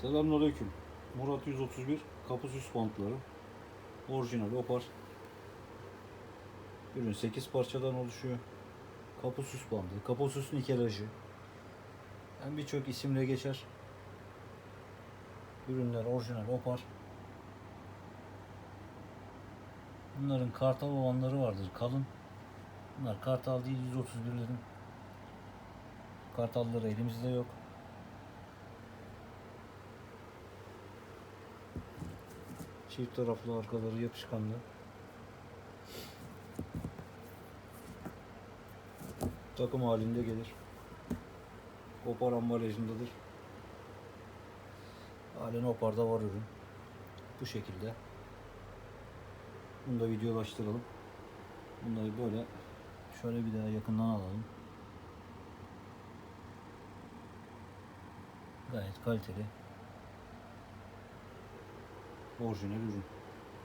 Selamünaleyküm. Murat 131 kapı süs bantları. Orijinal opar. Ürün 8 parçadan oluşuyor. Kapı süs bandı, kapı süs nikelajı. Yani birçok isimle geçer. Ürünler orijinal opar. Bunların kartal olanları vardır kalın. Bunlar kartal değil 131'lerin. Kartalları elimizde yok. Çift taraflı arkaları yapışkanlı. Takım halinde gelir. Opar ambalajındadır. Halen Opar'da var ürün. Bu şekilde. Bunu da videolaştıralım. Bunları böyle şöyle bir daha yakından alalım. Gayet kaliteli. Orijinal ürün.